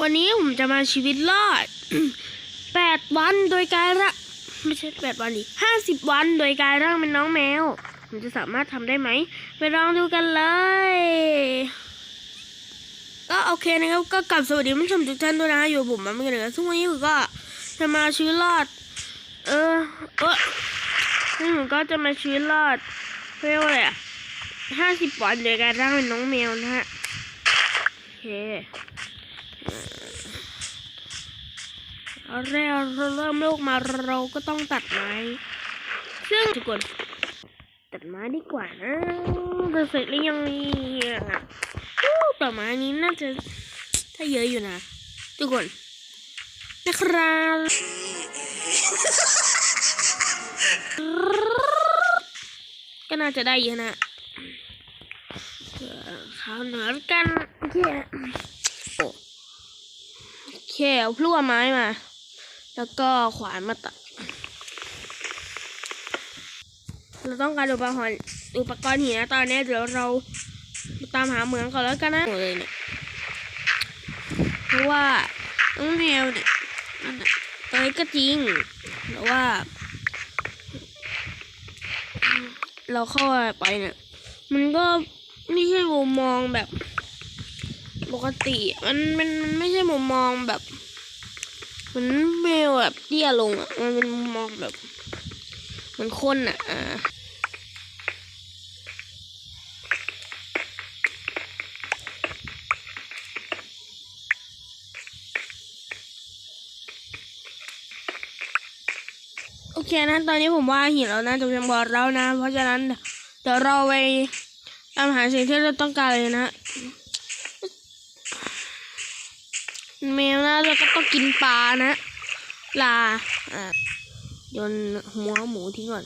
วันนี้ผมจะมาชีวิตรอดแปดวันโดยการละไม่ใช่แปดวันดิห้าสิบวันโดยการร่างเป็นน้องแมว ผมจะสามารถทำได้ไหม ไปลองดูกันเลย ก็โอเคนะครับ ก็กลับสวัสดีผู้ชมทุกท่านด้วยนะ อยู่ผมมาเมื่อกี้ซึ่งวันนี้ผมก็จะมาชีวิตรอด เออเออซึ่งผมก็จะมาชีวิตรอดเรียกว่าอะไรอะห้าสิบวันโดยการร่างเป็นน้องแมวนะฮะโอเค แรกเราเริ่มโลกมาเราก็ต้องตัดไม้ ซึ่งทุกคน ตัดไม้ดีกว่านะจะเสร็จหรือยังเนี่ยต่อม้นี้น่าจะถ้าเยอะอยู่นะ ทุกคนนะครับก็น่าจะได้เยอะนะเข้าวเหนือกันเคโอ้โอ เคเอาพลั่วไม้มา แล้วก็ขวานมาตัด เราต้องการอุปกรณ์อุปกรณ์หินนะตอนนี้เดี๋ยวเราตามหาเหมืองก่อนแล้วกันนะเลยเนี่ยเพราะว่าน้องแมวเนี่ยนั่นน่ะตอนนี้ก็จริงแต่ว่า เราเข้าไปเนี่ย มันก็ไม่ใช่มุมมองแบบ ปกติมันมันมันไม่ใช่มุมมองแบบเหมือนแมวแบบเตี้ยลงอะมันเป็นมุมมองแบบเหมือนคนอะอ่าโอเคนะตอนนี้ผมว่าหินเราน่าจะเพียงพอแล้วนะ เพราะฉะนั้นเดี๋ยวเราไปตามหาสิ่งที่เราต้องการเลยนะ แมวนะแล้วก็ต้องกินปลานะปลาอ่าโยนหัวหมูทิ้งก่อน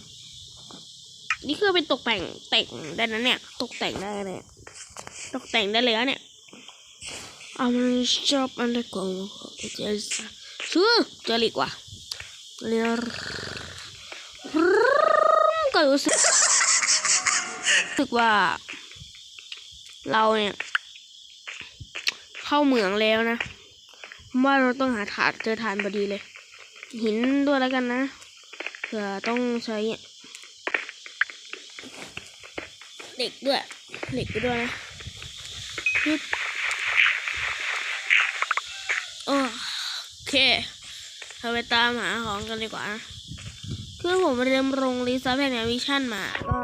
นี่คือเป็นตกแต่งแต่งได้นะเนี่ย ตกแต่งได้เลยตกแต่งได้เลยอะเนี่ยเอามันชอบอันเล็กกว่าเจอชื่อเจอหลีกว่าเรียก็รู้สึกรู้สึกว่า เราเนี่ย เข้าเหมืองแล้วนะ ว่าเราต้องหาถาดเจอฐานพอดีเลย หินด้วยแล้วกันนะเผื่อต้องใช้เหล็กด้วยเหล็กไปด้วยนะปึ๊บโอเคเราไปตามหาของกันดีกว่านะคือผมเรียนโรงรีซาแพนวิชั่นมาก็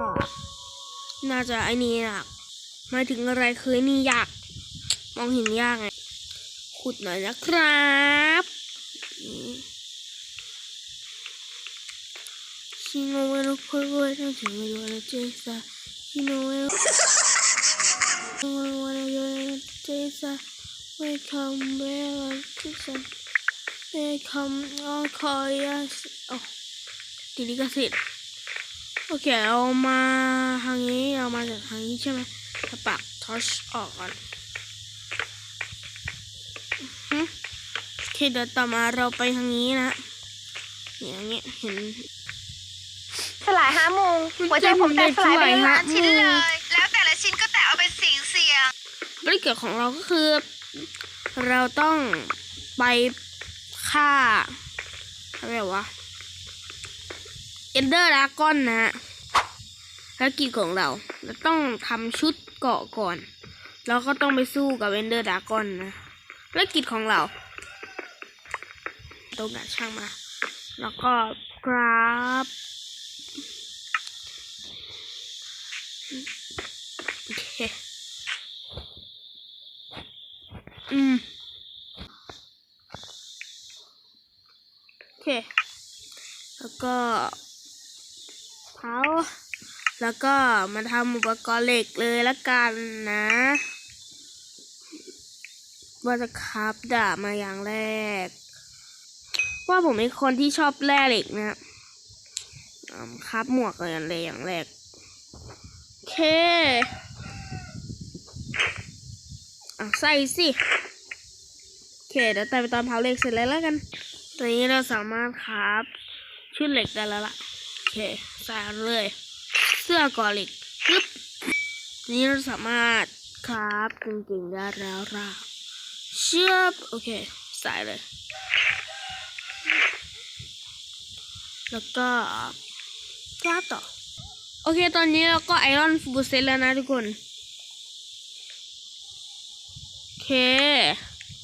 น่าจะไอ้นี่ยากหมายถึงอะไรคือไอ้นี่ยาก มองเห็นยากไง ขุดหน่อยนะครับชิโนเวโรโคโรเอต้องถึงเวลาเจสาชิโนเวโรโคโรเอเจสาเวคัมเวลาเจสาเวคัมออคอยาสโอ้ติลิกาสิทธิ์โอเคเอามาทางนี้เอามาจากทางนี้ใช่ไหมปักทอชออกก่อน โอ เคเดี๋ยวต่อมาเราไปทางนี้นะอย่างเงี้ยเห็น สลายห้าโมงมันหัวใจผมแตกสลายไปเป็นล้านชิ้นอืเลมยแล้วแต่ละชิ้นก็แตกเอาเป็นสีเสียงบริเกิดของเราก็คือ เราต้องไปฆ่าอะไรวะเอนเดอร์ดากอนนะฮะภารกิจของเราเราต้องทำชุดเกราะก่อน แล้วก็ต้องไปสู้กับเอนเดอร์ดากอนนะภารกิจของเรา ตรงนั้นช่างมา แล้วก็กราบโอเคอืมโอเค แล้วก็เผาแล้วก็มาทำอุปกรณ์เหล็กเลยละกันนะว่าจะคราบดาบมาอย่างแรก ว่าผมเป็นคนที่ชอบแร่เหล็กนะอืมคราบหมวกเลยอย่างเลยอย่างแรกโอเคอะใส่สิโอเคเดี๋ยวแต่ไปตอนเผาเหล็กเสร็จแล้วแล้วกันตอนนี้เราสามารถคราฟชุดเหล็กได้แล้วล่ะโอเคใส่เลย เสื้อก่อเหล็กปึ๊บนี้เราสามารถคราฟกางเกงได้แล้วล่ะเชือบโอเคใส่เลย แล้วก็กล้าต่อ โอเค ตอนนี้เราก็ไอรอนฟูเซตแล้วนะทุกคน โอเค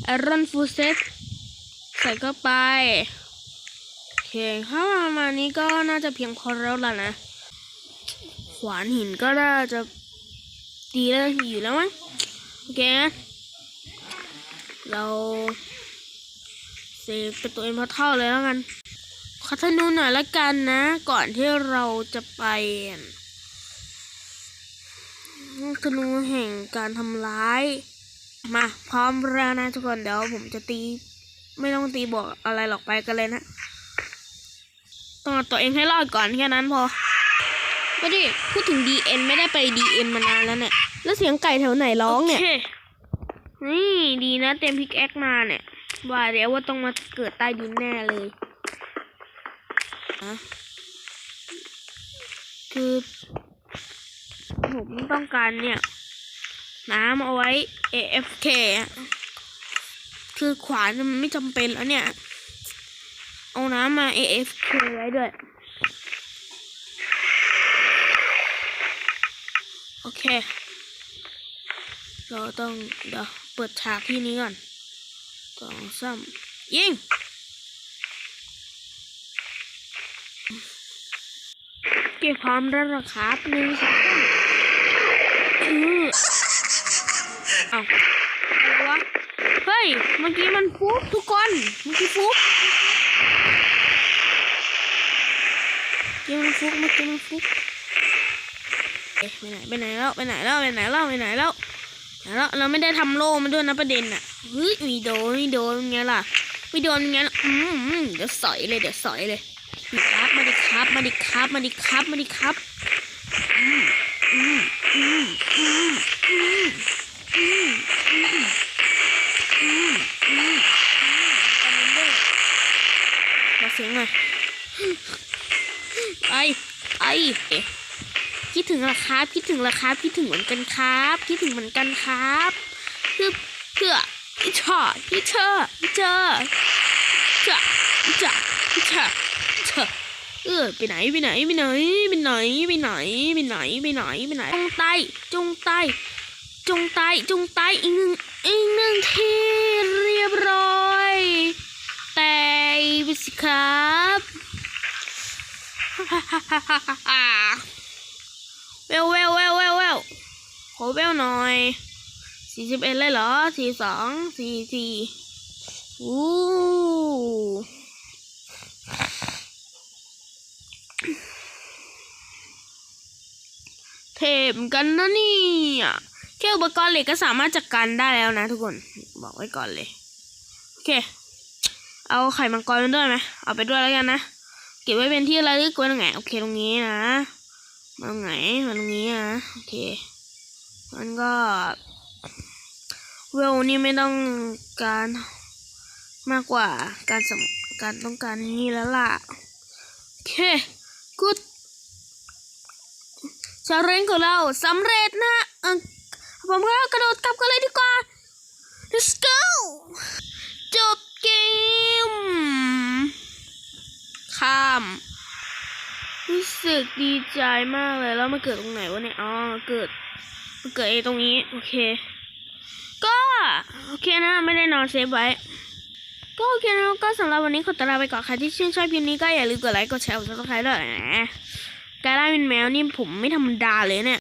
ไอรอนฟูเซตใส่เข้าไป โอเคถ้าประมาณนี้ก็น่าจะเพียงพอแล้วล่ะนะ ขวานหินก็น่าจะดีแล้วอยู่แล้วมั้ง โอเคนะเราเซฟเป็นตัวเองพอเท่าเลยแล้วกัน อธนูหน่อยละกันนะ ก่อนที่เราจะไปธนูแห่งการทำร้าย มาพร้อมแล้วนะทุกคนเดี๋ยวผมจะตี ไม่ต้องตีบวกอะไรหรอกไปกันเลยนะต้องตัวเองให้รอดก่อนแค่นั้นพอไม่ดิพูดถึง DN ไม่ได้ไป DN มานานแล้วเนี่ย แล้วเสียงไก่แถวไหนร้องเนี่ย นี่ดีนะเต็มพิกแอคมาเนี่ย ว่าเดี๋ยวว่าต้องมาเกิดใต้ดินแน่เลย นะคือผมต้องการเนี่ย น้ำเอาไว้ AFK คือขวานมันไม่จำเป็นแล้วเนี่ย เอาน้ำมา AFK ไว้ด้วย โอเค เราต้องเดี๋ยวเปิดฉากที่นี้ก่อนสองสามยิง เก็บพร้อมแล้วหรอครับหนึ่งสองสามอือเอาอะไรวะเฮ้ย เมื่อกี้มันฟุกทุกคน เมื่อกี้ฟุกเมื่อกี้มันฟุกเมื่อกี้มันฟุกเอ๊ะไปไหนไปไหนแล้วไปไหนแล้วไปไหนแล้วไปไหนแล้วแล้วเราไม่ได้ทำโล่มาด้วยนะประเด็นอะเฮ้ยมีโดนมีโดนไงล่ะไม่โดนไงล่ะอืมเดี๋ยวสอยเลยเดี๋ยวสอยเลย ครับ มาดิครับ มาดิครับ มาดิครับมาเสียงหน่อยไปไปคิดถึงละครับ คิดถึงละครับ คิดถึงเหมือนกันครับ คิดถึงเหมือนกันครับเพื่อเพื่ออีเธออีเธออีเธอเธออีเธออีเธอ เออไปไหนไปไหนไปไหนไปไหนไปไหนไปไหนไปไหนไปไหนจงไตจงไตจงไตจงไตอีกหนึ่งอีกหนึ่งทีเรียบร้อยแต่ไปสิครับเวลเวลเวลเวลเวลขอเวลหน่อยสี่สิบเอ็ดเลยเหรอสี่สองสี่สี่อู้ เทพเหมกันนะนี่แค่อุปกรณ์เหล็กก็สามารถจัดการได้แล้วนะทุกคน บอกไว้ก่อนเลย โอเค เอาไข่มังกรมาด้วยไหมเอาไปด้วยแล้วกันนะ เก็บไว้เป็นที่ระลึกไว้ตรงไหน โอเคตรงนี้นะมาตรงไหนมาตรงนี้นะ โอเคมันก็เวลนี่ไม่ต้องการมากกว่าการสำการต้องการนี่แล้วล่ะ โอเค กูาเรนของเราสำเร็จนะเออผมก็กระโดดกลับกันเลยดีกว่า let's go จบเกม ข้าม รู้สึกดีใจมากเลย แล้วมาเกิดตรงไหนวะเนี่ย อ๋อ เกิดมาเกิดเองตรงนี้ โอเค ก็ โอเคนะ ไม่ได้นอนเซฟไว้ก็โอเคนะก็สำหรับวันนี้ขอตลาไปก่อนใครที่ชื่นชอบคลิปนี้ก็อย่าลืมกดไลค์กดแชร์กดซับสไครต์ด้วยนะ การล่าเป็นแมวนี่ผมไม่ธรรมดาเลยเนี่ย